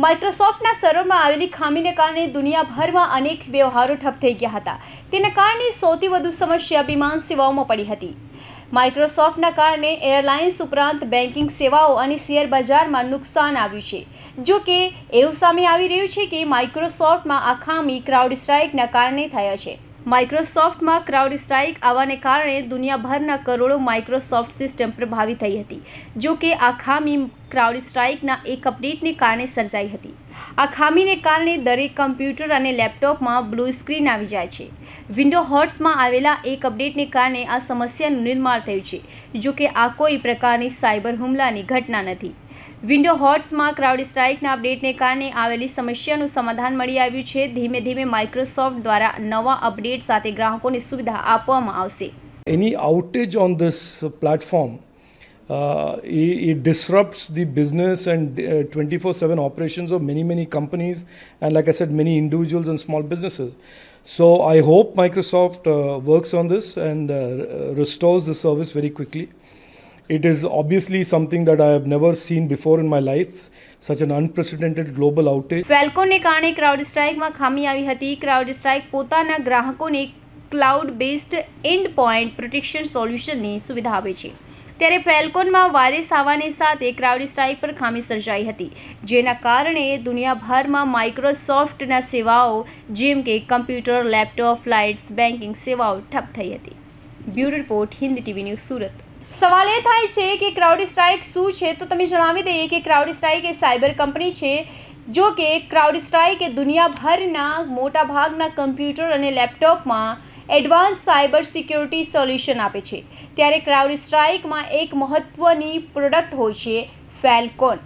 માઇક્રોસોફ્ટના સર્વરમાં આવેલી ખામીને કારણે દુનિયાભરમાં અનેક વ્યવહારો ઠપ થઈ ગયા હતા. તેના કારણે સૌથી વધુ સમસ્યા વિમાન સેવાઓમાં પડી હતી. માઇક્રોસોફ્ટના કારણે એરલાઇન્સ ઉપરાંત બેન્કિંગ સેવાઓ અને શેર બજારમાં નુકસાન આવ્યું છે. જો કે, એવું સામે આવી રહ્યું છે કે માઇક્રોસોફ્ટમાં આ ખામી ક્રાઉડ સ્ટ્રાઇકના કારણે થયા છે. માઇક્રોસોફ્ટમાં ક્રાઉડ સ્ટ્રાઇક આવવાને કારણે દુનિયાભરના કરોડો માઇક્રોસોફ્ટ સિસ્ટમ પ્રભાવિત થઈ હતી. જો કે આ ખામી ક્રાઉડ સ્ટ્રાઇકના એક અપડેટને કારણે સર્જાઈ હતી. આ ખામીને કારણે દરેક કમ્પ્યુટર અને લેપટોપમાં બ્લુ સ્ક્રીન આવી જાય છે. વિન્ડો હોટ્સમાં આવેલા એક અપડેટને કારણે આ સમસ્યાનું નિર્માણ થયું છે. જો કે આ કોઈ પ્રકારની સાયબર હુમલાની ઘટના નથી. વિન્ડો હોટ્સમાં ક્રાઉડ સ્ટ્રાઇકના અપડેટને કારણે આવેલી સમસ્યાનું સમાધાન મળી આવ્યું છે ધીમે ધીમે માઇક્રોસોફ્ટ દ્વારા નવા અપડેટ સાથે ગ્રાહકોને સુવિધા આપવામાં આવશે uh, platform, uh, it, it disrupts the business and uh, 24 7 operations of many, many companies, and like I said, many individuals and small businesses. So I hope Microsoft uh, works on this and uh, restores the service very quickly. It is obviously something that I have never seen before in my life, such an unprecedented global outage. ફેલ્કોનને કારણે ક્રાઉડ સ્ટ્રાઇકમાં ખામી આવી હતી. Crowd strike પોતાના ગ્રાહકોને cloud based end point protection સોલ્યુશનની સુવિધા આપે છે. ત્યારે ફેલ્કોનમાં વાયરસ આવવાની સાથે ક્રાઉડ સ્ટ્રાઇક પર ખામી સર્જાઈ હતી જેના કારણે દુનિયાભરમાં માઇક્રોસોફ્ટના સેવાઓ જેમ કે કમ્પ્યુટર લેપટોપ ફ્લાઇટ્સ બેન્કિંગ સેવાઓ ઠપ થઈ હતી. Bureau report Hindi TV news Surat. સવાલ એ થાય છે કે ક્રાઉડ સ્ટ્રાઇક શું છે? તો તમે જણાવી દઈએ કે ક્રાઉડ સ્ટ્રાઇક એ સાયબર કંપની છે. જો કે ક્રાઉડ સ્ટ્રાઇક એ દુનિયાભરના મોટાભાગના કમ્પ્યુટર અને લેપટોપમાં એડવાન્સ સાયબર સિક્યોરિટી સોલ્યુશન આપે છે. ત્યારે ક્રાઉડ સ્ટ્રાઇકમાં એક મહત્ત્વની પ્રોડક્ટ હોય છે, ફેલ્કોન.